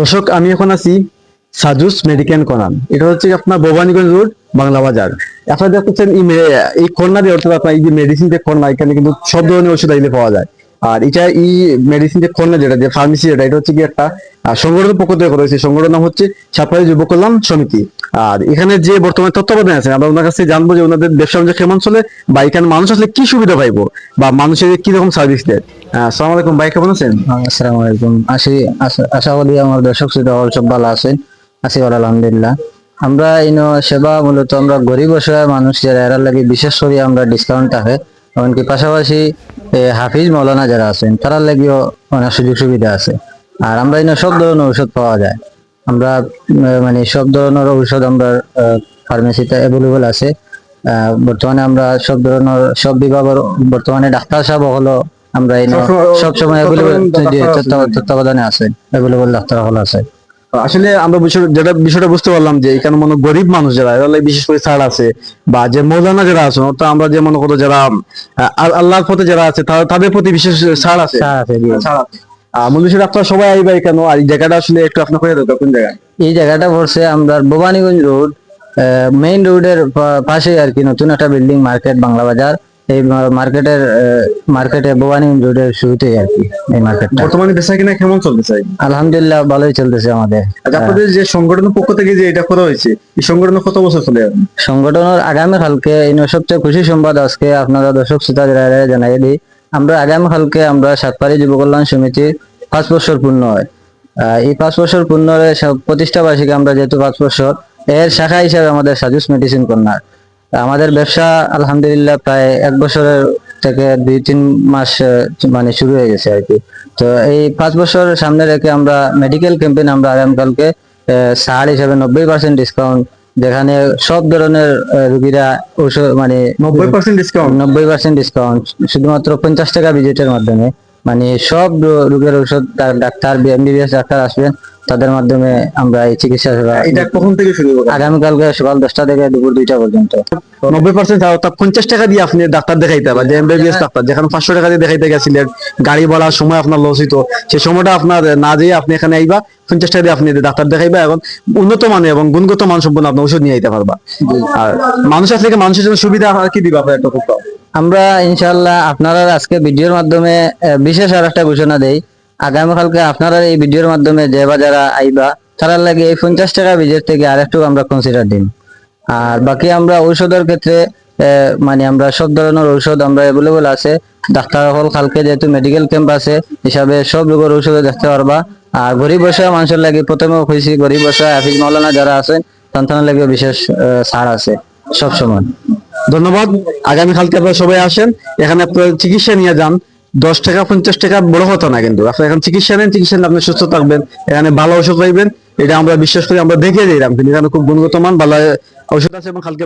দর্শক, আমি এখন আছি সাজুস মেডিকেল কর্নার এটা হচ্ছে আপনার ভবানীগঞ্জ রোড, বাংলা বাজার। আপনারা দেখতেছেন এই কর্নারে অর্থাৎ আপনার এই যে মেডিসিন যে কর্নার এখানে কিন্তু সব ধরনের ওষুধ আইলে পাওয়া যায়। আর এটা এই মেডিসিন যে কর্নার যেটা, যে ফার্মেসি যেটা, এটা হচ্ছে কি একটা সংগঠন পক্ষ থেকে করা হয়েছে। সংগঠনের নাম হচ্ছে সাপ্তাহিক যুব কল্যাণ সমিতি। আর এখানে যে বর্তমানে তত্ত্বাবধানে আছে আমরা ওনার কাছে জানব যে ওনাদের ব্যবসা বাণিজ্য কেমন চলে, বা এখানে মানুষ আসলে কি সুবিধা পাইবো, বা মানুষের কি রকম সার্ভিস দেয়। আসসালামু আলাইকুম ভাই, কেমন আছেন? আসসালামু আলাইকুম। আশি আশা- করি আমার দর্শক, শ্রোতা সব ভালো আছেন। আছি ভালো আলহামদুলিল্লাহ। আমরা ইনো সেবা মূলত আমরা গরিব অসহায় মানুষ যারা এরা লাগে বিশেষ করে আমরা ডিসকাউন্ট থাকে এমনকি পাশাপাশি হাফিজ মৌলানা যারা আছেন তারা লাগেও অনেক সুযোগ সুবিধা আছে। আর আমরা ইনো সব ধরনের ঔষধ পাওয়া যায়। আমরা মানে সব ধরনের ঔষধ আমরা ফার্মেসিতে অ্যাভেলেবল আছে। বর্তমানে আমরা সব ধরনের সব বিভাগের বর্তমানে ডাক্তার সাহেব হলো আমরা সবসময় অ্যাভেলেবল তত্ত্বাবধানে আছে অ্যাভেলেবল ডাক্তার হল আছে। আসলে আমরা বিষয় যেটা বিষয়টা বুঝতে পারলাম যে এখানে মনে গরিব মানুষ যারা এরা বিশেষ করে ছাড় আছে বা যে মৌলানা যারা আছে তো আমরা যে মনে করো যারা আল্লাহর পথে যারা আছে তাদের প্রতি বিশেষ ছাড় আছে জি। ছাড় আছে। আহ, মূল আপনারা সবাই আইবা কেন আর এই জায়গাটা আসলে একটু আপনার করে দেবো কোন জায়গায় এই জায়গাটা পড়ছে আমরা ভবানীগঞ্জ রোড। মেইন রোডের পাশে আর কি নতুন একটা বিল্ডিং মার্কেট বাংলা বাজার। এই মার্কেটের মার্কেটে ভবানীগঞ্জ রোডের শুরুতেই আর কি এই মার্কেটটা বর্তমানে বেচা কিনা কেমন চলতে চাই আলহামদুলিল্লাহ ভালোই চলতেছে আমাদের। আচ্ছা আপনাদের যে সংগঠনের পক্ষ থেকে যে এটা করা হয়েছে এই সংগঠনের কত বছর চলে যাবে সংগঠনের আগামী কালকে এই সবচেয়ে খুশি সংবাদ আজকে আপনারা দর্শক শ্রোতা জানাই দিই আমরা আগামী কালকে আমরা সাতপাড়ি যুব কল্যাণ সমিতির পাঁচ বছর পূর্ণ হয়। এই পাঁচ বছর পূর্ণ প্রতিষ্ঠা বার্ষিকী আমরা যেহেতু পাঁচ বছর, এর শাখা হিসাবে আমাদের সাজুস মেডিসিন কর্নার আমাদের ব্যবসা আলহামদুলিল্লাহ প্রায় এক বছরের থেকে দুই, তিন মাস মানে শুরু হয়ে গেছে আর কি। তো এই পাঁচ বছর সামনে রেখে আমরা মেডিকেল ক্যাম্পেইন আমরা আগামীকালকে ছাড় হিসাবে নব্বই পার্সেন্ট ডিসকাউন্ট যেখানে সব ধরনের রুগীরা ঔষধ মানে নব্বই পার্সেন্ট ডিসকাউন্ট নব্বই পার্সেন্ট ডিসকাউন্ট শুধুমাত্র পঞ্চাশ টাকা ভিজিটের মাধ্যমে। মানে সব রুগীর ডা- ডাক্তার এমবিবিএস ডাক্তার আসবেন তাদের মাধ্যমে আমরা এই চিকিৎসা সেবা এটা কখন থেকে শুরু হবে? আগামীকালকে সকাল দশটা থেকে দুপুর দুইটা পর্যন্ত। নব্বই পার্সেন্ট অর্থাৎ পঞ্চাশ টাকা দিয়ে আপনি ডাক্তার দেখাইতে পারবেন যে এমবিবিএস ডাক্তার যেখানে পাঁচশো টাকা দিয়ে দেখাইতে গেছিলেন গাড়ি ভাড়ার সময় আপনার লস হইতো। সেই সময়টা আপনার না যেয়ে আপনি এখানে আইবা পঞ্চাশ টাকা দিয়ে আপনি ডাক্তার দেখাইবা এবং উন্নত মানের এবং গুণগত মান সম্পন্ন আপনি ওষুধ নিয়ে আইতে পারবা। আর মানুষ আসলে মানুষের জন্য সুবিধা আর কি দিবা আপনার একটা আমরা ইনশাল্লাহ আপনারা আজকে ভিডিওর মাধ্যমে বিশেষ আর একটা ঘোষণা দেই আগামীকালকে আপনারা এই ভিডিওর মাধ্যমে যে বা যারা আইবা তারা লাগে এই পঞ্চাশ টাকা ভিজের থেকে আরেকটু আমরা কনসিডার দিন। আর বাকি আমরা ঔষধের ক্ষেত্রে মানে আমরা সব ধরনের ঔষধ আমরা অ্যাভেলেবল আছে। ডাক্তার হল কালকে যেহেতু মেডিকেল ক্যাম্প আছে, হিসাবে সব রোগের ঔষধ দেখতে পারবা। আর গরিব বসা মানুষের লাগে প্রথমে খুঁজছি গরিব বসা, হাফিজ মৌলানা যারা আছেন তাদের লাগে বিশেষ ছাড় আছে, সব সময় ধন্যবাদ। আগামী কালকে আপনারা সবাই আসেন, এখানে আপনার চিকিৎসা নিয়ে যান। দশ টাকা, পঞ্চাশ টাকা বড় কথা না কিন্তু। আপনি এখন চিকিৎসা নেন, চিকিৎসা আপনি সুস্থ থাকবেন, এখানে ভালো ঔষধ পাইবেন, এটা আমরা বিশ্বাস করি, আমরা দেখে দিলাম। কিন্তু এখানে খুব গুণগত মান, ভালো ঔষধ আছে এবং কালকে